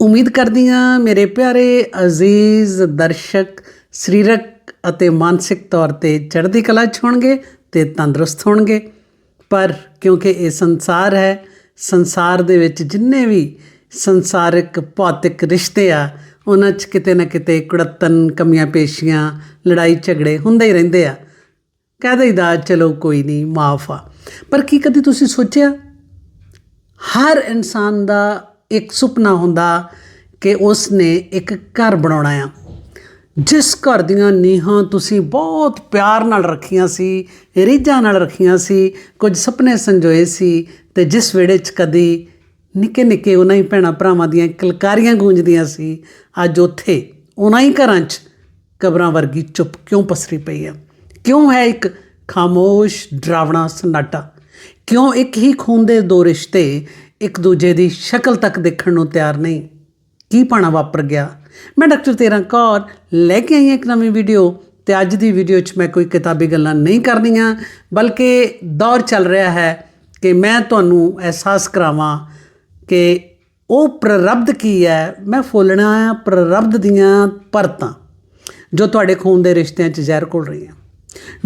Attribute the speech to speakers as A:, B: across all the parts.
A: ਉਮੀਦ ਕਰਦੀ ਹਾਂ ਮੇਰੇ ਪਿਆਰੇ ਅਜ਼ੀਜ਼, ਦਰਸ਼ਕ, ਸਰੀਰਕ ਅਤੇ ਮਾਨਸਿਕ ਤੌਰ ਤੇ ਚੜ੍ਹਦੀ ਕਲਾ 'ਚ ਹੋਣਗੇ ਤੇ ਤੰਦਰੁਸਤ ਹੋਣਗੇ। ਪਰ ਕਿਉਂਕਿ ਇਹ ਸੰਸਾਰ ਹੈ, ਸੰਸਾਰ ਦੇ ਵਿੱਚ ਜਿੰਨੇ ਵੀ ਸੰਸਾਰਿਕ ਭੌਤਿਕ ਰਿਸ਼ਤੇ ਆ, ਉਹਨਾਂ 'ਚ ਕਿਤੇ ਨਾ ਕਿਤੇ ਕੁੜੱਤਨ ਕਮੀਆਂ ਪੇਸ਼ੀਆਂ, ਲੜਾਈ ਝਗੜੇ ਹੁੰਦੇ ਹੀ ਰਹਿੰਦੇ ਆ। ਕਹਿ ਦਈਦਾ, ਚਲੋ ਕੋਈ ਨਹੀਂ, ਮਾਫ ਆ। ਪਰ ਕੀ ਕਦੀ ਤੁਸੀਂ ਸੋਚਿਆ? ਹਰ ਇਨਸਾਨ ਦਾ ਇੱਕ ਸੁਪਨਾ ਹੁੰਦਾ ਕਿ ਉਸ ਨੇ ਇੱਕ ਘਰ ਬਣਾਉਣਾ ਆ। ਜਿਸ ਘਰ ਦੀਆਂ ਨੀਹਾਂ ਤੁਸੀਂ ਬਹੁਤ ਪਿਆਰ ਨਾਲ ਰੱਖੀਆਂ ਸੀ, ਰੀਝਾਂ ਨਾਲ ਰੱਖੀਆਂ ਸੀ, ਕੁਝ ਸੁਪਨੇ ਸੰਜੋਏ ਸੀ ਤੇ ਜਿਸ ਵਿਹੜੇ 'ਚ ਕਦੀ ਨਿੱਕੇ ਨਿੱਕੇ ਉਹਨਾਂ ਹੀ ਭੈਣਾਂ ਭਰਾਵਾਂ ਦੀਆਂ ਕਲਕਾਰੀਆਂ ਗੂੰਜਦੀਆਂ ਸੀ, ਅੱਜ ਉੱਥੇ ਉਹਨਾਂ ਹੀ ਘਰਾਂ 'ਚ ਕਬਰਾਂ ਵਰਗੀ ਚੁੱਪ ਕਿਉਂ ਪਸਰੀ ਪਈ ਆ? ਕਿਉਂ ਹੈ ਇੱਕ ਖਾਮੋਸ਼ ਡਰਾਵਣਾ ਸਨਾਟਾ? ਕਿਉਂ ਇੱਕ ਹੀ ਖੂਨ ਦੇ ਦੋ ਰਿਸ਼ਤੇ ਇੱਕ ਦੂਜੇ ਦੀ ਸ਼ਕਲ ਤੱਕ ਦੇਖਣ ਨੂੰ ਤਿਆਰ ਨਹੀਂ। ਕੀ ਪਾਣਾ ਵਾਪਰ ਗਿਆ? ਮੈਂ ਡਾਕਟਰ ਤੇਰਾ ਕੌਰ ਲੈ ਕੇ ਆਈ ਹਾਂ ਇੱਕ ਨਵੀਂ ਵੀਡੀਓ ਤੇ ਅੱਜ ਦੀ ਵੀਡੀਓ 'ਚ ਮੈਂ ਕੋਈ ਕਿਤਾਬੀ ਗੱਲਾਂ ਨਹੀਂ ਕਰਨੀਆਂ, ਬਲਕਿ ਦੌਰ ਚੱਲ ਰਿਹਾ ਹੈ ਕਿ ਮੈਂ ਤੁਹਾਨੂੰ ਅਹਿਸਾਸ ਕਰਾਵਾਂ ਕਿ ਉਹ ਪ੍ਰਰਬਧ ਕੀ ਹੈ। ਮੈਂ ਫੋਲਣਾ ਆ ਪ੍ਰਰਬਧ ਦੀਆਂ ਪਰਤਾਂ ਜੋ ਤੁਹਾਡੇ ਖੂਨ ਦੇ ਰਿਸ਼ਤਿਆਂ 'ਚ ਜ਼ਹਿਰ ਘੁਲ ਰਹੀਆਂ।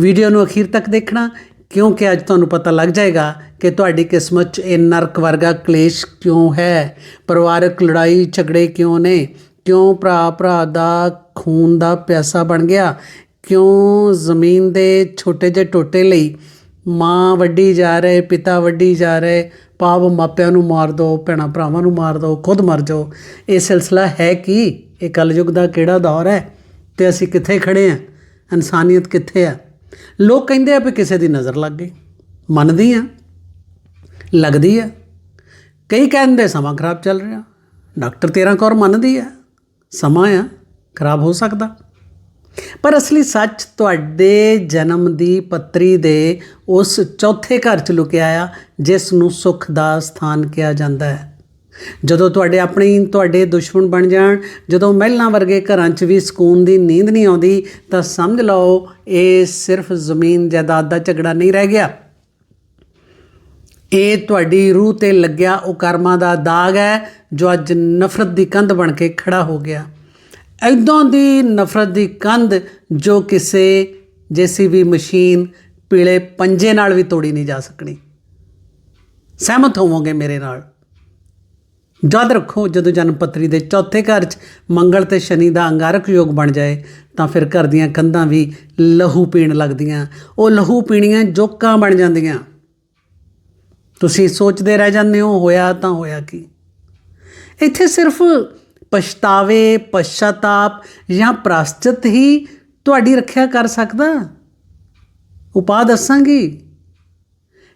A: ਵੀਡੀਓ ਨੂੰ ਅਖੀਰ ਤੱਕ ਦੇਖਣਾ, ਕਿਉਂਕਿ ਅੱਜ ਤੁਹਾਨੂੰ ਪਤਾ ਲੱਗ ਜਾਏਗਾ ਕਿ ਤੁਹਾਡੀ ਕਿਸਮਤ 'ਚ ਇਹ ਨਰਕ ਵਰਗਾ ਕਲੇਸ਼ ਕਿਉਂ ਹੈ? ਪਰਿਵਾਰਕ ਲੜਾਈ ਝਗੜੇ ਕਿਉਂ ਨੇ? ਕਿਉਂ ਭਰਾ ਭਰਾ ਦਾ ਖੂਨ ਦਾ ਪਿਆਸਾ ਬਣ ਗਿਆ? ਕਿਉਂ ਜ਼ਮੀਨ ਦੇ ਛੋਟੇ ਜਿਹੇ ਟੋਟੇ ਲਈ ਮਾਂ ਵੱਡੀ ਜਾ ਰਹੇ, ਪਿਤਾ ਵੱਡੀ ਜਾ ਰਹੇ? ਪਾਪ ਮਾਪਿਆਂ ਨੂੰ ਮਾਰ ਦੋ ਭੈਣਾਂ ਭਰਾਵਾਂ ਨੂੰ ਮਾਰ ਦੋ ਖੁਦ ਮਰ ਜਾਓ। ਇਹ ਸਿਲਸਿਲਾ ਹੈ ਕੀ? ਇਹ ਕਲਯੁਗ ਦਾ ਕਿਹੜਾ ਦੌਰ ਹੈ? ਤੇ ਅਸੀਂ ਕਿੱਥੇ ਖੜੇ ਆ ਇਨਸਾਨੀਅਤ ਕਿੱਥੇ ਆ ਲੋਕ ਕਹਿੰਦੇ ਆ ਵੀ ਕਿਸੇ ਦੀ ਨਜ਼ਰ ਲੱਗ ਗਈ। ਮੰਨਦੀ ਆ ਲੱਗਦੀ ਹੈ। ਕਈ ਕਹਿੰਦੇ ਸਮਾਂ ਖਰਾਬ ਚੱਲ ਰਿਹਾ। ਡਾਕਟਰ ਤੇਰਾ ਕੌਰ ਮੰਨਦੀ ਹੈ। ਸਮਾਂ ਆ, ਖਰਾਬ ਹੋ ਸਕਦਾ। ਪਰ ਅਸਲੀ ਸੱਚ ਤੁਹਾਡੇ ਜਨਮ ਦੀ ਪੱਤਰੀ ਦੇ ਉਸ ਚੌਥੇ ਘਰ ਚ ਲੁਕਿਆ ਆ, ਜਿਸ ਨੂੰ ਸੁੱਖ ਦਾ ਸਥਾਨ ਕਿਹਾ ਜਾਂਦਾ ਹੈ। ਜਦੋਂ ਤੁਹਾਡੇ ਆਪਣੇ ਹੀ ਤੁਹਾਡੇ ਦੁਸ਼ਮਣ ਬਣ ਜਾਣ, ਜਦੋਂ ਮਹਿਲਾਂ ਵਰਗੇ ਘਰਾਂ 'ਚ ਵੀ ਸਕੂਨ ਦੀ ਨੀਂਦ ਨਹੀਂ ਆਉਂਦੀ, ਤਾਂ ਸਮਝ ਲਓ, ਇਹ ਸਿਰਫ ਜ਼ਮੀਨ ਜਾਇਦਾਦ ਦਾ ਝਗੜਾ ਨਹੀਂ ਰਹਿ ਗਿਆ। ਇਹ ਤੁਹਾਡੀ ਰੂਹ ਤੇ ਲੱਗਿਆ ਉਹ ਕਰਮਾਂ ਦਾ ਦਾਗ ਹੈ, ਜੋ ਅੱਜ ਨਫ਼ਰਤ ਦੀ ਕੰਧ ਬਣ ਕੇ ਖੜਾ ਹੋ ਗਿਆ। ਐਦਾਂ ਦੀ ਨਫ਼ਰਤ ਦੀ ਕੰਧ ਜੋ ਕਿਸੇ ਜੀਸੀਬੀ ਮਸ਼ੀਨ ਪੀਲੇ ਪੰਜੇ ਨਾਲ ਵੀ ਤੋੜੀ ਨਹੀਂ ਜਾ ਸਕਣੀ। ਸਹਿਮਤ ਹੋਵੋਗੇ ਮੇਰੇ ਨਾਲ? ਯਾਦ ਰੱਖੋ, ਜਦੋਂ ਜਨਮ ਪੱਤਰੀ ਦੇ ਚੌਥੇ ਘਰ 'ਚ ਮੰਗਲ ਤੇ ਸ਼ਨੀ ਦਾ ਅੰਗਾਰਕ ਯੋਗ ਬਣ ਜਾਏ, ਤਾਂ ਫਿਰ ਘਰ ਦੀਆਂ ਕੰਧਾਂ ਵੀ ਲਹੂ ਪੀਣ ਲੱਗਦੀਆਂ। ਉਹ ਲਹੂ ਪੀਣੀਆਂ ਜੋਕਾਂ ਬਣ ਜਾਂਦੀਆਂ। ਤੁਸੀਂ ਸੋਚਦੇ ਰਹਿ ਜਾਂਦੇ ਹੋ, ਹੋਇਆ ਤਾਂ ਹੋਇਆ ਕੀ? ਇੱਥੇ ਸਿਰਫ ਪਛਤਾਵੇ, ਪਛਤਾਪ ਜਾਂ ਪ੍ਰਾਸਚਿਤ ਹੀ ਤੁਹਾਡੀ ਰੱਖਿਆ ਕਰ ਸਕਦਾ? ਉਪਾਅ ਦੱਸਾਂਗੀ?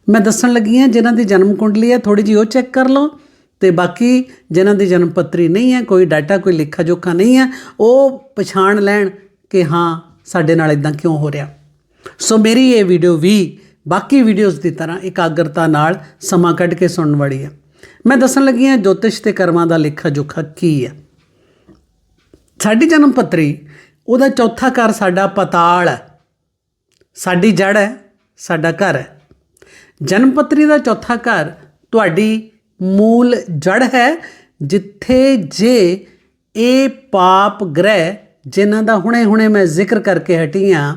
A: ਮੈਂ ਦੱਸਣ ਲੱਗੀ ਹਾਂ, ਜਿਨ੍ਹਾਂ ਦੀ ਜਨਮ ਕੁੰਡਲੀ ਹੈ ਥੋੜੀ ਜਿਹੀ ਉਹ ਚੈੱਕ ਕਰ ਲਓ। ਤੇ ਬਾਕੀ ਜਿਨ੍ਹਾਂ ਦੀ ਜਨਮ ਪੱਤਰੀ ਨਹੀਂ ਹੈ, ਕੋਈ ਡਾਟਾ, ਕੋਈ ਲਿਖਾ ਜੋਖਾ ਨਹੀਂ ਹੈ, ਉਹ ਪਛਾਣ ਲੈਣ ਕਿ ਹਾਂ, ਸਾਡੇ ਨਾਲ ਇਦਾਂ ਕਿਉਂ ਹੋ ਰਿਹਾ। ਸੋ ਮੇਰੀ ਇਹ ਵੀਡੀਓ ਵੀ ਬਾਕੀ ਵੀਡੀਓਜ਼ ਦੀ ਤਰ੍ਹਾਂ ਇਕਾਗਰਤਾ ਨਾਲ ਸਮਾਂ ਕੱਢ ਕੇ ਸੁਣਨ ਵਾਲੀ ਹੈ। ਮੈਂ ਦੱਸਣ ਲੱਗੀ ਹਾਂ ਜੋਤਿਸ਼ ਤੇ ਕਰਮਾਂ ਦਾ ਲਿਖਾ ਜੋਖਾ ਕੀ ਹੈ। ਸਾਡੀ ਜਨਮ ਪੱਤਰੀ, ਉਹਦਾ ਚੌਥਾ ਘਰ ਸਾਡਾ ਪਤਾਲ ਹੈ। ਸਾਡੀ ਜੜ ਹੈ, ਸਾਡਾ ਘਰ ਹੈ। ਜਨਮ ਪੱਤਰੀ ਦਾ ਚੌਥਾ ਘਰ ਤੁਹਾਡੀ ਮੂਲ ਜੜ ਹੈ, ਜਿੱਥੇ ਜੇ ਇਹ ਪਾਪ ਗ੍ਰਹਿ ਜਿਨ੍ਹਾਂ ਦਾ ਹੁਣੇ-ਹੁਣੇ ਮੈਂ ਜ਼ਿਕਰ ਕਰਕੇ ਹਟੀ ਹਾਂ,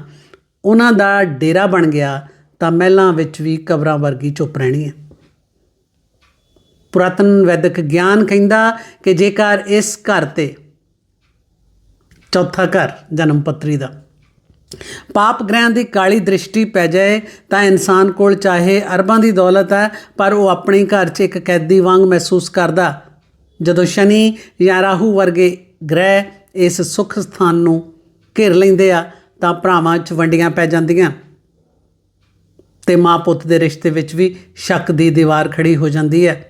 A: ਉਹਨਾਂ ਦਾ ਡੇਰਾ ਬਣ ਗਿਆ ਤਾਂ ਮਹਿਲਾਂ ਵਿੱਚ ਵੀ ਕਬਰਾਂ ਵਰਗੀ ਚੁੱਪ ਰਹਿਣੀ ਹੈ। ਪੁਰਾਤਨ ਵੈਦਿਕ ਗਿਆਨ ਕਹਿੰਦਾ ਕਿ ਜੇਕਰ ਇਸ ਘਰ ਤੇ ਚੌਥਾ ਘਰ ਜਨਮ ਪੱਤਰੀ ਦਾ ਪਾਪ ਗ੍ਰਹਿਆਂ ਦੀ ਕਾਲੀ ਦ੍ਰਿਸ਼ਟੀ ਪੈ ਜਾਏ ਤਾਂ ਇਨਸਾਨ ਕੋਲ ਚਾਹੇ ਅਰਬਾਂ ਦੀ ਦੌਲਤ ਹੈ, ਪਰ ਉਹ ਆਪਣੇ ਘਰ 'ਚ ਇੱਕ ਕੈਦੀ ਵਾਂਗ ਮਹਿਸੂਸ ਕਰਦਾ। ਜਦੋਂ ਸ਼ਨੀ ਜਾਂ ਰਾਹੂ ਵਰਗੇ ਗ੍ਰਹਿ ਇਸ ਸੁਖ ਸਥਾਨ ਨੂੰ ਘੇਰ ਲੈਂਦੇ ਆ, ਤਾਂ ਭਰਾਵਾਂ 'ਚ ਵੰਡੀਆਂ ਪੈ ਜਾਂਦੀਆਂ। ਤੇ ਮਾਂ ਪੁੱਤ ਦੇ ਰਿਸ਼ਤੇ ਵਿੱਚ ਵੀ ਸ਼ੱਕ ਦੀ ਦੀਵਾਰ ਖੜੀ ਹੋ ਜਾਂਦੀ ਹੈ।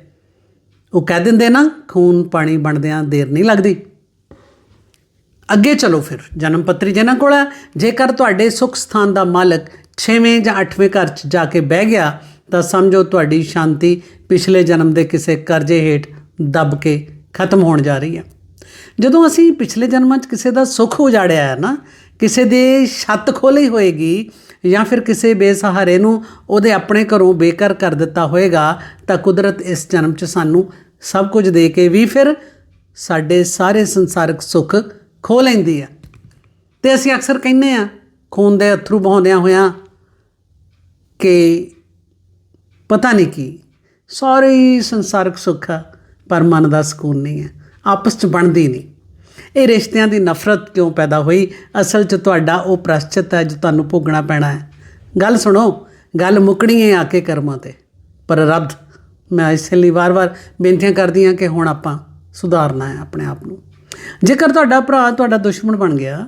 A: ਉਹ ਕਹਿ ਦਿੰਦੇ ਨਾ, ਖੂਨ ਪਾਣੀ ਬਣਦਿਆਂ ਦੇਰ ਨਹੀਂ ਲੱਗਦੀ। ਅੱਗੇ ਚਲੋ ਫਿਰ, ਜਨਮ ਪੱਤਰੀ ਜਿਹਨਾਂ ਕੋਲ ਹੈ। ਜੇਕਰ ਤੁਹਾਡੇ ਸੁਖ ਸਥਾਨ ਦਾ ਮਾਲਕ 6ਵੇਂ ਜਾਂ 8ਵੇਂ ਘਰ 'ਚ ਜਾ ਕੇ ਬਹਿ ਗਿਆ, ਤਾਂ ਸਮਝੋ ਤੁਹਾਡੀ ਸ਼ਾਂਤੀ ਪਿਛਲੇ ਜਨਮ ਦੇ ਕਿਸੇ ਕਰਜ਼ੇ ਹੇਠ ਦਬ ਕੇ ਖਤਮ ਹੋਣ ਜਾ ਰਹੀ ਹੈ। ਜਦੋਂ ਅਸੀਂ ਪਿਛਲੇ ਜਨਮਾਂ 'ਚ ਕਿਸੇ ਦਾ ਸੁੱਖ ਉਜਾੜਿਆ ਹੈ ਨਾ ਕਿਸੇ ਦੇ ਛੱਤ ਖੋਲੀ ਹੋਏਗੀ ਜਾਂ ਫਿਰ ਕਿਸੇ ਬੇਸਹਾਰੇ ਨੂੰ ਉਹਦੇ ਆਪਣੇ ਘਰੋਂ ਬੇਕਰ ਕਰ ਦਿੱਤਾ ਹੋਏਗਾ, ਤਾਂ ਕੁਦਰਤ ਇਸ ਜਨਮ 'ਚ ਸਾਨੂੰ ਸਭ ਕੁਝ ਦੇ ਕੇ ਵੀ ਫਿਰ ਸਾਡੇ ਸਾਰੇ ਸੰਸਾਰਿਕ ਸੁੱਖ ਖੋ ਲੈਂਦੀ ਆ। ਤੇ ਅਸੀਂ ਅਕਸਰ ਕਹਿੰਦੇ ਆ, ਖੂਨ ਦੇ ਅਥਰੂ ਬਹਾਉਂਦਿਆਂ ਹੋਇਆਂ ਕਿ ਪਤਾ ਨਹੀਂ ਕੀ, ਸਾਰੇ ਹੀ ਸੰਸਾਰਿਕ ਸੁੱਖ ਆ, ਪਰ ਮਨ ਦਾ ਸਕੂਨ ਨਹੀਂ ਹੈ ਆਪਸ ਚ ਬਣਦੀ ਨਹੀਂ। ਇਹ ਰਿਸ਼ਤਿਆਂ ਦੀ ਨਫ਼ਰਤ ਕਿਉਂ ਪੈਦਾ ਹੋਈ? ਅਸਲ 'ਚ ਤੁਹਾਡਾ ਉਹ ਪ੍ਰਸ਼ਚਿਤ ਹੈ ਜੋ ਤੁਹਾਨੂੰ ਭੋਗਣਾ ਪੈਣਾ ਹੈ। ਗੱਲ ਸੁਣੋ, ਗੱਲ ਮੁੱਕਣੀ ਹੈ ਆ ਕੇ ਕਰਮਾਂ ਤੇ। ਪਰ ਰੱਬ, ਮੈਂ ਇਸ ਲਈ ਵਾਰ-ਵਾਰ ਬੇਨਤੀਆਂ ਕਰਦੀ ਹਾਂ ਕਿ ਹੁਣ ਆਪਾਂ ਸੁਧਾਰਨਾ ਹੈ ਆਪਣੇ ਆਪ ਨੂੰ। ਜੇਕਰ ਤੁਹਾਡਾ ਭਰਾ, ਤੁਹਾਡਾ ਦੁਸ਼ਮਣ ਬਣ ਗਿਆ,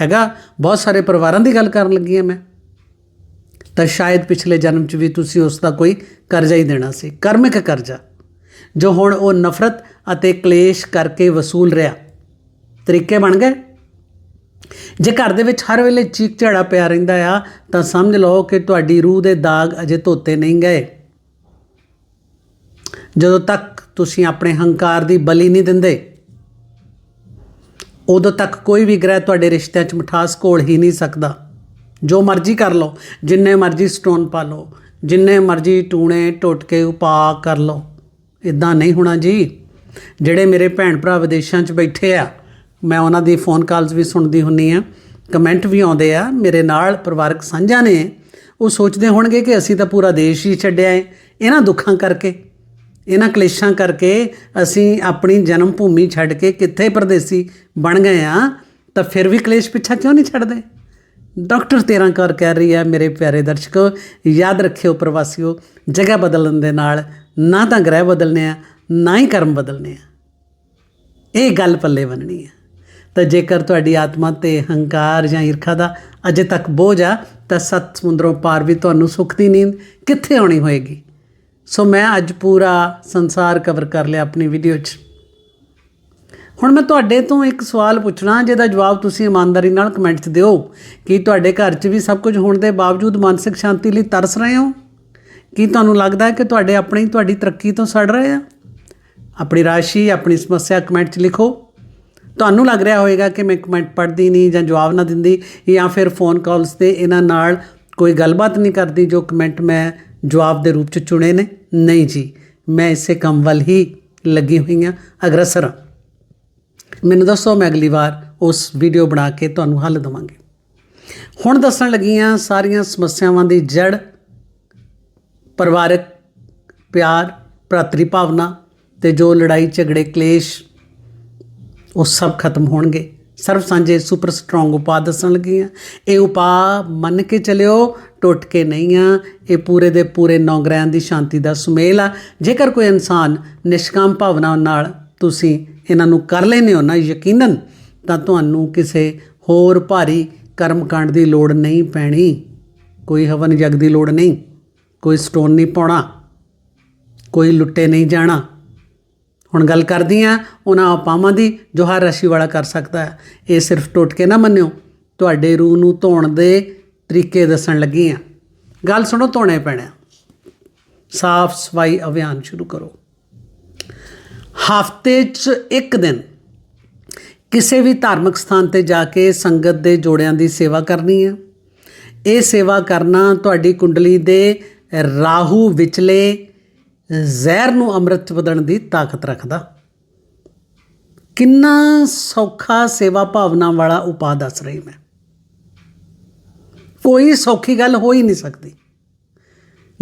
A: ਹੈਗਾ, ਬਹੁਤ ਸਾਰੇ ਪਰਿਵਾਰਾਂ ਦੀ ਗੱਲ ਕਰਨ ਲੱਗੀ ਹਾਂ ਮੈਂ। ਤਾਂ ਸ਼ਾਇਦ ਪਿਛਲੇ ਜਨਮ 'ਚ ਵੀ ਤੁਸੀਂ ਉਸ ਦਾ ਕੋਈ ਕਰਜ਼ਾ ਹੀ ਦੇਣਾ ਸੀ, ਕਰਮਿਕ ਕਰਜ਼ਾ, ਜੋ ਹੁਣ ਉਹ ਨਫ਼ਰਤ ਅਤੇ ਕਲੇਸ਼ ਕਰਕੇ ਵਸੂਲ ਰਿਹਾ। ਤਰੀਕੇ ਬਣ ਗਏ। ਜੇ ਘਰ ਦੇ ਵਿੱਚ ਹਰ ਵੇਲੇ ਚੀਕ ਝਾੜਾ ਪਿਆ ਰਹਿੰਦਾ ਆ, ਤਾਂ ਸਮਝ ਲਓ ਕਿ ਤੁਹਾਡੀ ਰੂਹ ਦੇ ਦਾਗ ਅਜੇ ਧੋਤੇ ਨਹੀਂ ਗਏ। ਜਦੋਂ ਤੱਕ ਤੁਸੀਂ ਆਪਣੇ ਹੰਕਾਰ ਦੀ ਬਲੀ ਨਹੀਂ ਦਿੰਦੇ, ਉਦੋਂ ਤੱਕ ਕੋਈ ਵੀ ਗ੍ਰਹਿ ਤੁਹਾਡੇ ਰਿਸ਼ਤਿਆਂ 'ਚ ਮਿਠਾਸ ਘੋਲ ਹੀ ਨਹੀਂ ਸਕਦਾ। ਜੋ ਮਰਜ਼ੀ ਕਰ ਲਓ, ਜਿੰਨੇ ਮਰਜ਼ੀ ਸਟੋਨ ਪਾ ਲਓ, ਜਿੰਨੇ ਮਰਜ਼ੀ ਟੂਣੇ ਟੁੱਟਕੇ ਉਪਾਅ ਕਰ ਲਓ। ਇਦਾਂ ਨਹੀਂ ਹੋਣਾ ਜੀ। ਜਿਹੜੇ ਮੇਰੇ ਭੈਣ ਭਰਾ ਵਿਦੇਸ਼ਾਂ 'ਚ ਬੈਠੇ ਆ ਮੈਂ ਉਹਨਾਂ ਦੀ ਫੋਨ ਕਾਲਸ ਵੀ ਸੁਣਦੀ ਹੁੰਨੀ ਆ। ਕਮੈਂਟ ਵੀ ਆਉਂਦੇ ਆ। ਮੇਰੇ ਨਾਲ ਪਰਿਵਾਰਕ ਸਾਂਝਾ ਨੇ। ਉਹ ਸੋਚਦੇ ਹੋਣਗੇ ਕਿ ਅਸੀਂ ਤਾਂ ਪੂਰਾ ਦੇਸ਼ ਹੀ ਛੱਡਿਆ ਹੈ ਇਹਨਾਂ ਦੁੱਖਾਂ ਕਰਕੇ, ਇਹਨਾਂ ਕਲੇਸ਼ਾਂ ਕਰਕੇ ਅਸੀਂ ਆਪਣੀ ਜਨਮ ਭੂਮੀ ਛੱਡ ਕੇ ਕਿੱਥੇ ਪਰਦੇਸੀ ਬਣ ਗਏ ਆ, ਤਾਂ ਫਿਰ ਵੀ ਕਲੇਸ਼ ਪਿੱਛਾ ਕਿਉਂ ਨਹੀਂ ਛੱਡਦੇ? ਡਾਕਟਰ ਤੇਰਾਂ ਕੌਰ ਕਹਿ ਰਹੀ ਹੈ ਮੇਰੇ ਪਿਆਰੇ ਦਰਸ਼ਕੋ, ਯਾਦ ਰੱਖਿਓ ਪ੍ਰਵਾਸੀਓ, ਜਗ੍ਹਾ ਬਦਲਣ ਦੇ ਨਾਲ ਨਾ ਤਾਂ ਗ੍ਰਹਿ ਬਦਲਨੇ ਆ, ਨਾ ਹੀ ਕਰਮ ਬਦਲਨੇ ਆ। ਇਹ ਗੱਲ ਪੱਲੇ ਬੰਨਣੀ ਹੈ ਤਾਂ ਜੇਕਰ ਤੁਹਾਡੀ ਆਤਮਾ ਤੇ ਹੰਕਾਰ ਜਾਂ ਈਰਖਾ ਦਾ ਅਜੇ ਤੱਕ ਬੋਝ ਆ, ਤਾਂ ਸੱਤ ਸਮੁੰਦਰੋਂ ਪਾਰ ਵੀ ਤੁਹਾਨੂੰ ਸੁੱਖ ਦੀ ਨੀਂਦ ਕਿੱਥੇ ਆਉਣੀ ਹੋਏਗੀ? ਸੋ ਮੈਂ ਅੱਜ ਪੂਰਾ ਸੰਸਾਰ ਕਵਰ ਕਰ ਲਿਆ ਆਪਣੀ ਵੀਡੀਓ 'ਚ। ਹੁਣ ਮੈਂ ਤੁਹਾਡੇ ਤੋਂ ਇੱਕ ਸਵਾਲ ਪੁੱਛਣਾ, ਜਿਹਦਾ ਜਵਾਬ ਤੁਸੀਂ ਇਮਾਨਦਾਰੀ ਨਾਲ ਕਮੈਂਟ 'ਚ ਦਿਓ ਕਿ ਤੁਹਾਡੇ ਘਰ 'ਚ ਵੀ ਸਭ ਕੁਝ ਹੋਣ ਦੇ ਬਾਵਜੂਦ ਮਾਨਸਿਕ ਸ਼ਾਂਤੀ ਲਈ ਤਰਸ ਰਹੇ ਹੋ? ਕੀ ਤੁਹਾਨੂੰ ਲੱਗਦਾ ਹੈ ਕਿ ਤੁਹਾਡੇ ਆਪਣੇ ਹੀ ਤੁਹਾਡੀ ਤਰੱਕੀ ਤੋਂ ਸੜ ਰਹੇ ਆ? ਆਪਣੀ ਰਾਸ਼ੀ, ਆਪਣੀ ਸਮੱਸਿਆ ਕਮੈਂਟ 'ਚ ਲਿਖੋ। ਤੁਹਾਨੂੰ ਲੱਗ ਰਿਹਾ ਹੋਵੇਗਾ ਕਿ ਮੈਂ ਕਮੈਂਟ ਪੜ੍ਹਦੀ ਨਹੀਂ ਜਾਂ ਜਵਾਬ ਨਾ ਦਿੰਦੀ ਜਾਂ ਫਿਰ ਫੋਨ ਕਾਲਸ ਤੇ ਇਹਨਾਂ ਨਾਲ ਕੋਈ ਗੱਲਬਾਤ ਨਹੀਂ ਕਰਦੀ ਜੋ ਕਮੈਂਟ ਮੈਂ ਜਵਾਬ ਦੇ ਰੂਪ 'ਚ ਚੁਣੇ ਨੇ। ਨਹੀਂ ਜੀ, ਮੈਂ ਇਸੇ ਕੰਮ ਵੱਲ ਹੀ ਲੱਗੀ ਹੋਈ ਹਾਂ। ਅਗਰਸਰ ਹਾਂ ਮੈਨੂੰ ਦੱਸੋ ਮੈਂ ਅਗਲੀ ਵਾਰ ਉਸ ਵੀਡੀਓ ਬਣਾ ਕੇ ਤੁਹਾਨੂੰ ਹੱਲ ਦਵਾਂਗੀ। ਹੁਣ ਦੱਸਣ ਲੱਗੀ ਹਾਂ ਸਾਰੀਆਂ ਸਮੱਸਿਆਵਾਂ ਦੀ ਜੜ ਪਰਿਵਾਰਕ ਪਿਆਰ, ਭਰਾਤਰੀ ਭਾਵਨਾ ਤੇ ਜੋ ਲੜਾਈ ਝਗੜੇ ਕਲੇਸ਼ ਉਹ ਸਭ ਖਤਮ ਹੋਣਗੇ। ਸਰਵ ਸਾਂਝੇ ਸੁਪਰ ਸਟਰੋਂਗ ਉਪਾਅ ਦੱਸਣ ਲੱਗੀ ਆ ਇਹ ਉਪਾਅ ਮੰਨ ਕੇ ਚੱਲਿਓ, ਟੁੱਟ ਕੇ ਨਹੀਂ ਆ। ਇਹ ਪੂਰੇ ਦੇ ਪੂਰੇ ਨੌ ਗ੍ਰਹਿਆਂ ਦੀ ਸ਼ਾਂਤੀ ਦਾ ਸੁਮੇਲ ਆ। ਜੇਕਰ ਕੋਈ ਇਨਸਾਨ ਨਿਸ਼ਕਾਮ ਭਾਵਨਾ ਨਾਲ ਤੁਸੀਂ ਇਹਨਾਂ ਨੂੰ ਕਰ ਲੈਨੇ ਹੋ ਨਾ ਯਕੀਨਨ, ਤਾਂ ਤੁਹਾਨੂੰ ਕਿਸੇ ਹੋਰ ਭਾਰੀ ਕਰਮਕਾਂਡ ਦੀ ਲੋੜ ਨਹੀਂ ਪੈਣੀ। ਕੋਈ ਹਵਨ ਯਗ ਦੀ ਲੋੜ ਨਹੀਂ। ਕੋਈ ਸਟੋਨ ਨਹੀਂ ਪਾਉਣਾ। ਕੋਈ ਲੁੱਟੇ ਨਹੀਂ ਜਾਣਾ। ਹੁਣ ਗੱਲ ਕਰਦੀ ਆ ਉਹਨਾਂ ਉਪਾਵਾਂ ਦੀ, ਜੋ ਹਰ ਰਾਸ਼ੀ ਵਾਲਾ ਕਰ ਸਕਦਾ ਹੈ। ਇਹ ਸਿਰਫ ਟੋਟਕੇ ਨਾ ਮੰਨਿਓ, ਤੁਹਾਡੇ ਰੂਹ ਨੂੰ ਧੋਣ ਦੇ ਤਰੀਕੇ ਦੱਸਣ ਲੱਗੀ ਆ ਗੱਲ ਸੁਣੋ, ਧੋਣੇ ਪੈਣਾ ਸਾਫ਼ ਸਫ਼ਾਈ ਅਭਿਆਨ ਸ਼ੁਰੂ ਕਰੋ। ਹਫ਼ਤੇ 'ਚ ਇੱਕ ਦਿਨ ਕਿਸੇ ਵੀ ਧਾਰਮਿਕ ਸਥਾਨ ਤੇ ਜਾ ਕੇ ਸੰਗਤ ਦੇ ਜੋੜਿਆਂ ਦੀ ਸੇਵਾ ਕਰਨੀ ਹੈ ਇਹ ਸੇਵਾ ਕਰਨਾ ਤੁਹਾਡੀ ਕੁੰਡਲੀ ਦੇ ਰਾਹੂ ਵਿਚਲੇ ਜ਼ਹਿਰ ਨੂੰ ਅੰਮ੍ਰਿਤ ਚ ਬਦਲਣ ਦੀ ਤਾਕਤ ਰੱਖਦਾ। ਕਿੰਨਾ ਸੌਖਾ ਸੇਵਾ ਭਾਵਨਾ ਵਾਲਾ ਉਪਾਅ ਦੱਸ ਰਹੀ ਮੈਂ। ਕੋਈ ਸੌਖੀ ਗੱਲ ਹੋ ਹੀ ਨਹੀਂ ਸਕਦੀ।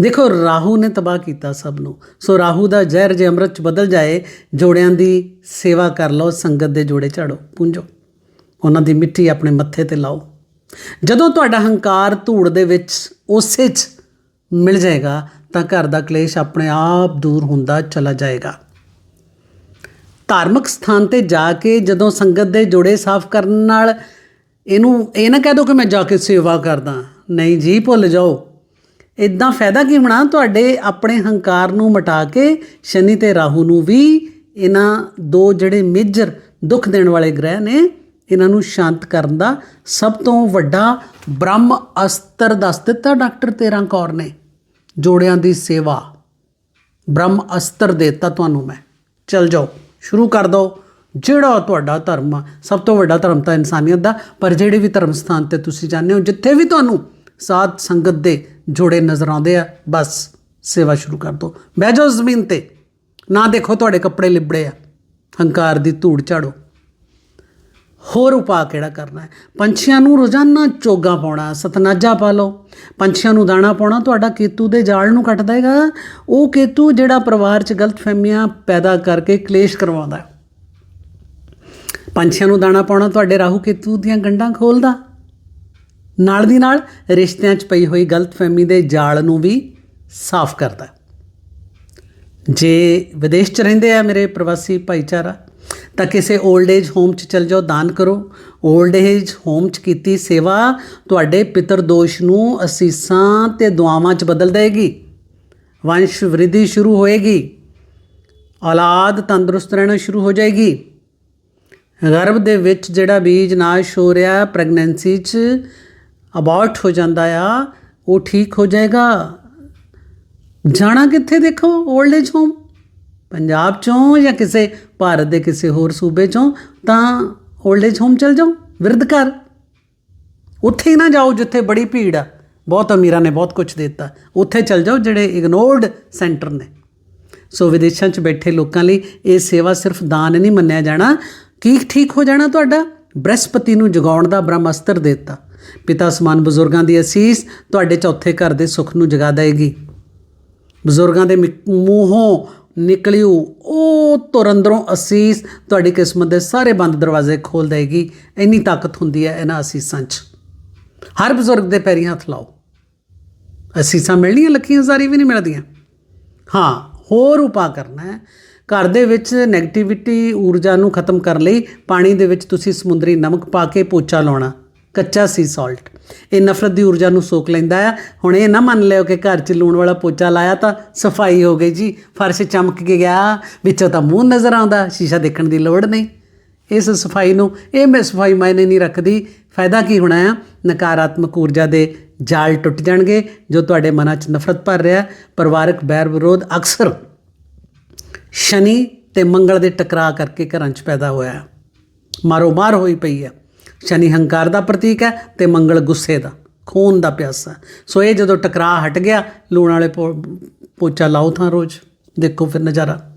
A: ਦੇਖੋ, ਰਾਹੂ ਨੇ ਤਬਾਹ ਕੀਤਾ ਸਭ ਨੂੰ। ਸੋ ਰਾਹੂ ਦਾ ਜ਼ਹਿਰ ਜੇ ਅੰਮ੍ਰਿਤ ਚ ਬਦਲ ਜਾਏ, ਜੋੜਿਆਂ ਦੀ ਸੇਵਾ ਕਰ ਲਓ, ਸੰਗਤ ਦੇ ਜੋੜੇ ਝਾੜੋ, ਪੂੰਝੋ। ਉਹਨਾਂ ਦੀ ਮਿੱਟੀ ਆਪਣੇ ਮੱਥੇ ਤੇ ਲਾਓ। ਜਦੋਂ ਤੁਹਾਡਾ ਹੰਕਾਰ ਧੂੜ ਦੇ ਵਿੱਚ, ਉਸੇ 'ਚ ਮਿਲ ਜਾਏਗਾ ਤਾਂ ਘਰ ਦਾ ਕਲੇਸ਼ ਆਪਣੇ ਆਪ ਦੂਰ ਹੁੰਦਾ ਚਲਾ ਜਾਏਗਾ। ਧਾਰਮਿਕ ਸਥਾਨ ਤੇ ਜਾ ਕੇ ਜਦੋਂ ਸੰਗਤ ਦੇ ਜੋੜੇ ਸਾਫ਼ ਕਰਨ ਨਾਲ ਇਹਨੂੰ ਇਹ ਨਾ ਕਹਿ ਦੋ ਕਿ ਮੈਂ ਜਾ ਕੇ ਸੇਵਾ ਕਰਦਾ, ਨਹੀਂ ਜੀ ਭੁੱਲ ਜਾਓ। ਇਦਾਂ ਫਾਇਦਾ ਕੀ ਹੋਣਾ? ਤੁਹਾਡੇ ਆਪਣੇ ਹੰਕਾਰ ਨੂੰ ਮਟਾ ਕੇ ਸ਼ਨੀ ਤੇ ਰਾਹੂ ਨੂੰ ਵੀ ਇਹਨਾਂ ਦੋ ਜਿਹੜੇ ਮੇਜਰ ਦੁੱਖ ਦੇਣ ਵਾਲੇ ਗ੍ਰਹਿ ਨੇ, ਇਹਨਾਂ ਨੂੰ ਸ਼ਾਂਤ ਕਰਨ ਦਾ ਸਭ ਤੋਂ ਵੱਡਾ ਬ੍ਰਹਮ ਅਸਤਰ ਦੱਸ ਦਿੱਤਾ ਡਾਕਟਰ ਤੇਰਾਂ ਕੌਰ ਨੇ। ਜੋੜਿਆਂ ਦੀ ਸੇਵਾ। ਬ੍ਰਹਮ ਅਸਤਰ ਦੇਤਾ ਤੁਹਾਨੂੰ ਮੈਂ। ਚਲ ਜਾਓ, ਸ਼ੁਰੂ ਕਰ ਦਿਓ ਜਿਹੜਾ ਤੁਹਾਡਾ ਧਰਮ ਆ ਸਭ ਤੋਂ ਵੱਡਾ ਧਰਮ ਤਾਂ ਇਨਸਾਨੀਅਤ ਦਾ, ਪਰ ਜਿਹੜੇ ਵੀ ਧਰਮ ਸਥਾਨ ਤੇ ਤੁਸੀਂ ਜਾਂਦੇ ਹੋ, ਜਿੱਥੇ ਵੀ ਤੁਹਾਨੂੰ ਸਾਧ ਸੰਗਤ ਦੇ ਜੋੜੇ ਨਜ਼ਰ ਆਉਂਦੇ ਆ, ਬਸ ਸੇਵਾ ਸ਼ੁਰੂ ਕਰ ਦਿਓ ਬਹਿ ਜਾਓ ਜ਼ਮੀਨ ਤੇ। ਨਾ ਦੇਖੋ ਤੁਹਾਡੇ ਕੱਪੜੇ ਲਿਬੜੇ ਆ। ਹੰਕਾਰ ਦੀ ਧੂੜ ਝਾੜੋ। ਹੋਰ ਉਪਾਅ ਕਿਹੜਾ ਕਰਨਾ ਹੈ? ਪੰਛੀਆਂ ਨੂੰ ਰੋਜ਼ਾਨਾ ਚੋਗਾ ਪਾਉਣਾ, ਸਤਨਾਜਾ ਪਾ ਲਓ। ਪੰਛੀਆਂ ਨੂੰ ਦਾਣਾ ਪਾਉਣਾ ਤੁਹਾਡਾ ਕੇਤੂ ਦੇ ਜਾਲ ਨੂੰ ਕੱਟ ਦੇਗਾ ਉਹ ਕੇਤੂ ਜਿਹੜਾ ਪਰਿਵਾਰ 'ਚ ਗਲਤਫਹਿਮੀਆਂ ਪੈਦਾ ਕਰਕੇ ਕਲੇਸ਼ ਕਰਵਾਉਂਦਾ ਹੈ। ਪੰਛੀਆਂ ਨੂੰ ਦਾਣਾ ਪਾਉਣਾ ਤੁਹਾਡੇ ਰਾਹੂ ਕੇਤੂ ਦੀਆਂ ਗੰਢਾਂ ਖੋਲਦਾ। ਨਾਲ ਦੀ ਨਾਲ ਰਿਸ਼ਤਿਆਂ 'ਚ ਪਈ ਹੋਈ ਗਲਤਫਹਿਮੀ ਦੇ ਜਾਲ ਨੂੰ ਵੀ ਸਾਫ਼ ਕਰਦਾ ਜੇ ਵਿਦੇਸ਼ 'ਚ ਰਹਿੰਦੇ ਆ ਮੇਰੇ ਪ੍ਰਵਾਸੀ ਭਾਈਚਾਰਾ ਤਾਂ ਕਿਸੇ 올ਡ ਏਜ ਹੋਮ 'ਚ ਚਲ ਜਾਓ, ਦਾਨ ਕਰੋ। 올ਡ ਏਜ ਹੋਮ 'ਚ ਕੀਤੀ ਸੇਵਾ ਤੁਹਾਡੇ ਪਿਤਰ ਦੋਸ਼ ਨੂੰ ਅਸੀਸਾਂ ਤੇ ਦੁਆਵਾਂ 'ਚ ਬਦਲ ਦੇਗੀ ਵੰਸ਼ ਵ੍ਰਿਧੀ ਸ਼ੁਰੂ ਹੋਏਗੀ। ਔਲਾਦ ਤੰਦਰੁਸਤ ਰਹਿਣਾ ਸ਼ੁਰੂ ਹੋ ਜਾਏਗੀ। ਗਰਭ ਦੇ ਵਿੱਚ ਜਿਹੜਾ ਬੀਜ ਨਾਸ਼ ਹੋ ਰਿਹਾ ਪ੍ਰੈਗਨੈਂਸੀ 'ਚ ਅਬਾਰਟ ਹੋ ਜਾਂਦਾ ਆ, ਉਹ ਠੀਕ ਹੋ ਜਾਏਗਾ। ਜਾਣਾ ਕਿੱਥੇ ਦੇਖੋ 올ਡ ਏਜ ਹੋਮ ਪੰਜਾਬ ਚੋਂ ਜਾਂ ਕਿਸੇ ਭਾਰਤ ਦੇ ਕਿਸੇ ਹੋਰ ਸੂਬੇ ਚੋਂ, ਤਾਂ 올ਡ ਏਜ ਹੋਮ ਚਲ ਜਾਓ, ਵਿਰਧ ਘਰ। ਉੱਥੇ ਹੀ ਨਾ ਜਾਓ ਜਿੱਥੇ ਬੜੀ ਭੀੜ ਆ। ਬਹੁਤ ਅਮੀਰਾਂ ਨੇ ਬਹੁਤ ਕੁਝ ਦਿੱਤਾ। ਉੱਥੇ ਚਲ ਜਾਓ ਜਿਹੜੇ ਇਗਨੋਰਡ ਸੈਂਟਰ ਨੇ। ਸੋ ਵਿਦੇਸ਼ਾਂ 'ਚ ਬੈਠੇ ਲੋਕਾਂ ਲਈ ਇਹ ਸੇਵਾ ਸਿਰਫ ਦਾਨ ਨਹੀਂ ਮੰਨਿਆ ਜਾਣਾ। ਕੀ ਠੀਕ ਹੋ ਜਾਣਾ ਤੁਹਾਡਾ? ਬ੍ਰਹਸਪਤੀ ਨੂੰ ਜਗਾਉਣ ਦਾ ਬ੍ਰਹਮਸਤਰ ਦਿੱਤਾ। ਪਿਤਾ ਸਮਾਨ ਬਜ਼ੁਰਗਾਂ ਦੀ ਅਸੀਸ ਤੁਹਾਡੇ ਚੌਥੇ ਘਰ ਦੇ ਸੁੱਖ ਨੂੰ ਜਗਾ ਦੇਗੀ ਬਜ਼ੁਰਗਾਂ ਦੇ ਮਿ- ਮੂੰਹੋਂ ਨਿਕਲਿਓ। ਉਹ ਤੁਰ ਅੰਦਰੋਂ ਅਸੀਸ ਤੁਹਾਡੀ ਕਿਸਮਤ ਦੇ ਸਾਰੇ ਬੰਦ ਦਰਵਾਜ਼ੇ ਖੋਲ ਦੇਗੀ ਇੰਨੀ ਤਾਕਤ ਹੁੰਦੀ ਹੈ ਇਹਨਾਂ ਅਸੀਸਾਂ 'ਚ। ਹਰ ਬਜ਼ੁਰਗ ਦੇ ਪੈਰੀਂ ਹੱਥ ਲਾਓ। ਅਸੀਸਾਂ ਮਿਲਣੀਆਂ, ਲੱਖੀਆਂ, ਹਜ਼ਾਰੀ ਵੀ ਨਹੀਂ ਮਿਲਦੀਆਂ। ਹਾਂ, ਹੋਰ ਉਪਾਅ ਕਰਨਾ ਹੈ। ਘਰ ਦੇ ਵਿੱਚ 네ਗੇਟਿਵਿਟੀ ਊਰਜਾ ਨੂੰ ਖਤਮ ਕਰਨ ਲਈ ਪਾਣੀ ਦੇ ਵਿੱਚ ਤੁਸੀਂ ਸਮੁੰਦਰੀ ਨਮਕ ਪਾ ਕੇ ਪੋਚਾ ਲਾਉਣਾ। ਕੱਚਾ ਸੀ ਸਾਲਟ ਇਹ ਨਫ਼ਰਤ ਦੀ ਊਰਜਾ ਨੂੰ ਸੋਖ ਲੈਂਦਾ ਆ। ਹੁਣ ਇਹ ਨਾ ਮੰਨ ਲਿਓ ਕਿ ਘਰ 'ਚ ਲੂਣ ਵਾਲਾ ਪੋਚਾ ਲਾਇਆ ਤਾਂ ਸਫ਼ਾਈ ਹੋ ਗਈ ਜੀ। ਫਰਸ਼ ਚਮਕ ਕੇ ਗਿਆ, ਵਿੱਚੋਂ ਤਾਂ ਮੂੰਹ ਨਜ਼ਰ ਆਉਂਦਾ, ਸ਼ੀਸ਼ਾ ਦੇਖਣ ਦੀ ਲੋੜ ਨਹੀਂ। ਇਸ ਸਫ਼ਾਈ ਨੂੰ, ਇਹ ਮੈਂ ਸਫ਼ਾਈ ਮਾਇਨੇ ਨਹੀਂ ਰੱਖਦੀ। ਫਾਇਦਾ ਕੀ ਹੋਣਾ ਆ? ਨਕਾਰਾਤਮਕ ਊਰਜਾ ਦੇ ਜਾਲ ਟੁੱਟ ਜਾਣਗੇ, ਜੋ ਤੁਹਾਡੇ ਮਨਾਂ 'ਚ ਨਫ਼ਰਤ ਭਰ ਰਿਹਾ। ਪਰਿਵਾਰਕ ਬੈਰ ਵਿਰੋਧ ਅਕਸਰ ਸ਼ਨੀ ਤੇ ਮੰਗਲ ਦੇ ਟਕਰਾਅ ਕਰਕੇ ਘਰਾਂ 'ਚ ਪੈਦਾ ਹੋਇਆ। ਮਾਰੋ ਮਾਰ ਹੋਈ ਪਈ ਹੈ ਸ਼ਨੀ ਹੰਕਾਰ ਦਾ ਪ੍ਰਤੀਕ ਹੈ ਤੇ ਮੰਗਲ ਗੁੱਸੇ ਦਾ, ਖੂਨ ਦਾ ਪਿਆਸਾ ਸੋ ਇਹ ਜਦੋਂ ਟਕਰਾਅ ਹਟ ਗਿਆ, ਲੂਣ ਵਾਲੇ ਪੋ- ਪੋਚਾ ਲਾਓ ਥਾਂ ਰੋਜ਼, ਦੇਖੋ ਫਿਰ ਨਜ਼ਾਰਾ।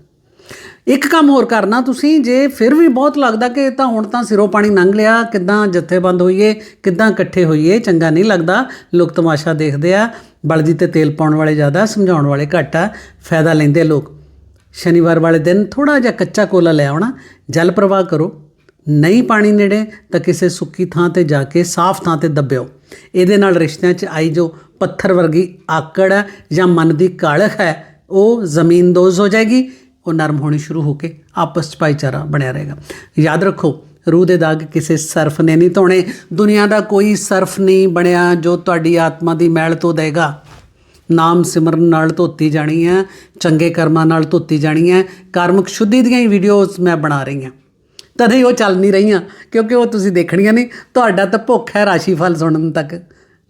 A: ਇੱਕ ਕੰਮ ਹੋਰ ਕਰਨਾ ਤੁਸੀਂ, ਜੇ ਫਿਰ ਵੀ ਬਹੁਤ ਲੱਗਦਾ ਕਿ ਤਾਂ ਹੁਣ ਤਾਂ ਸਿਰੋਂ ਪਾਣੀ ਲੰਘ ਲਿਆ, ਕਿੱਦਾਂ ਜੱਥੇਬੰਦ ਹੋਈਏ, ਕਿੱਦਾਂ ਇਕੱਠੇ ਹੋਈਏ, ਚੰਗਾ ਨਹੀਂ ਲੱਗਦਾ। ਲੋਕ ਤਮਾਸ਼ਾ ਦੇਖਦੇ ਆ ਬਲਦੀ ਤੇ ਤੇਲ ਪਾਉਣ ਵਾਲੇ ਜ਼ਿਆਦਾ, ਸਮਝਾਉਣ ਵਾਲੇ ਘੱਟ ਆ, ਫਾਇਦਾ ਲੈਂਦੇ ਲੋਕ। ਸ਼ਨੀਵਾਰ ਵਾਲੇ ਦਿਨ ਥੋੜਾ ਜਿਹਾ ਕੱਚਾ ਕੋਲਾ ਲੈ ਆਉਣਾ, ਜਲ ਪ੍ਰਵਾਹ ਕਰੋ। ਨਹੀਂ ਪਾਣੀ ਨੇੜੇ, ਤਾਂ ਕਿਸੇ ਸੁੱਕੀ ਥਾਂ ਤੇ ਜਾ ਕੇ ਸਾਫ਼ ਥਾਂ ਤੇ ਦੱਬਿਓ। ਇਹਦੇ ਨਾਲ ਰਿਸ਼ਤਿਆਂ 'ਚ ਆਈ ਜੋ ਪੱਥਰ ਵਰਗੀ ਆਕੜ ਹੈ ਜਾਂ ਮਨ ਦੀ ਕਾਲਖ ਹੈ, ਉਹ ਜ਼ਮੀਨਦੋਜ਼ ਹੋ ਜਾਏਗੀ। ਉਹ ਨਰਮ ਹੋਣੀ ਸ਼ੁਰੂ ਹੋ ਕੇ ਆਪਸ 'ਚ ਭਾਈਚਾਰਾ ਬਣਿਆ ਰਹੇਗਾ। ਯਾਦ ਰੱਖੋ, ਰੂਹ ਦੇ ਦਾਗ ਕਿਸੇ ਸਰਫ ਨੇ ਨਹੀਂ ਧੋਣੇ। ਦੁਨੀਆ ਦਾ ਕੋਈ ਸਰਫ ਨਹੀਂ ਬਣਿਆ ਜੋ ਤੁਹਾਡੀ ਆਤਮਾ ਦੀ ਮੈਲ ਤੋਂ ਦੇਗਾ। ਨਾਮ ਸਿਮਰਨ ਨਾਲ ਧੋਤੀ ਜਾਣੀ ਹੈ, ਚੰਗੇ ਕਰਮਾਂ ਨਾਲ ਧੋਤੀ ਜਾਣੀ ਹੈ। ਕਾਰਮਿਕ ਸ਼ੁੱਧੀ ਦੀਆਂ ਹੀ ਵੀਡੀਓਜ਼ ਮੈਂ ਬਣਾ ਰਹੀ ਹਾਂ। ਤਦੇ ਉਹ ਚੱਲ ਨਹੀਂ ਰਹੀਆਂ, ਕਿਉਂਕਿ ਉਹ ਤੁਸੀਂ ਦੇਖਣੀਆਂ ਨਹੀਂ। ਤੁਹਾਡਾ ਤਾਂ ਭੁੱਖ ਹੈ ਰਾਸ਼ੀਫਲ ਸੁਣਨ ਤੱਕ।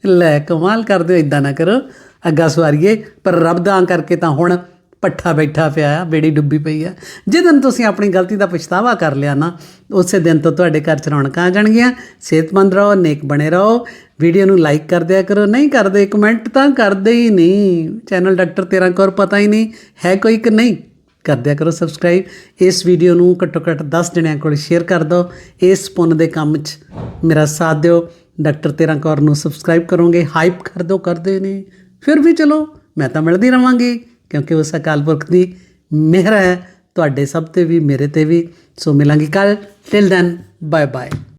A: ਲੈ, ਕਮਾਲ ਕਰਦੇ ਹੋ ਇਦਾਂ ਨਾ ਕਰੋ। ਅੱਗਾ ਸਵਾਰੀਏ, ਪਰ ਰੱਬ ਦਾ ਕਰਕੇ ਤਾਂ ਹੁਣ ਪੱਠਾ ਬੈਠਾ ਪਿਆ ਆ, ਬੇੜੀ ਡੁੱਬੀ ਪਈ ਆ। ਦਿਨ ਤੁਸੀਂ ਆਪਣੀ ਗਲਤੀ ਦਾ ਪਛਤਾਵਾ ਕਰ ਲਿਆ ਨਾ, ਉਸੇ ਦਿਨ ਤੋਂ ਤੁਹਾਡੇ ਘਰ ਚ ਰੌਣਕਾਂ ਆ ਜਾਣਗੀਆਂ। ਸਿਹਤਮੰਦ ਰਹੋ, ਨੇਕ ਬਣੇ ਰਹੋ। ਵੀਡੀਓ ਨੂੰ ਲਾਈਕ ਕਰ ਦਿਆ ਕਰੋ। ਨਹੀਂ ਕਰਦੇ, ਕਮੈਂਟ ਤਾਂ ਕਰਦੇ ਹੀ ਨਹੀਂ। ਚੈਨਲ ਡਾਕਟਰ ਤੇਰਾ ਕੌਰ ਪਤਾ ਹੀ ਨਹੀਂ, ਹੈ ਕੋਈ ਕਿ ਨਹੀਂ? ਕਰ ਦਿਆ ਕਰੋ ਸਬਸਕ੍ਰਾਈਬ ਇਸ ਵੀਡੀਓ ਨੂੰ ਘੱਟੋ ਘੱਟ 10 ਜਣਿਆਂ ਕੋਲ ਸ਼ੇਅਰ ਕਰ ਦਿਓ। ਇਸ ਪੁੰਨ ਦੇ ਕੰਮ 'ਚ ਮੇਰਾ ਸਾਥ ਦਿਓ। ਡਾਕਟਰ ਤੇਰਾ ਕੌਰ ਨੂੰ ਸਬਸਕ੍ਰਾਈਬ ਕਰੋਗੇ। ਹਾਈਪ ਕਰ ਦਿਓ, ਕਰਦੇ ਨੇ। ਫਿਰ ਵੀ ਚਲੋ, ਮੈਂ ਤਾਂ ਮਿਲਦੀ ਰਵਾਂਗੀ। ਕਿਉਂਕਿ ਉਸ ਅਕਾਲ ਪੁਰਖ ਦੀ ਮਿਹਰ ਹੈ। ਤੁਹਾਡੇ ਸਭ ਤੇ ਵੀ, ਮੇਰੇ ਤੇ ਵੀ। ਸੋ ਮਿਲਾਂਗੇ ਕੱਲ ਟਿਲ ਦੈਨ ਬਾਏ ਬਾਏ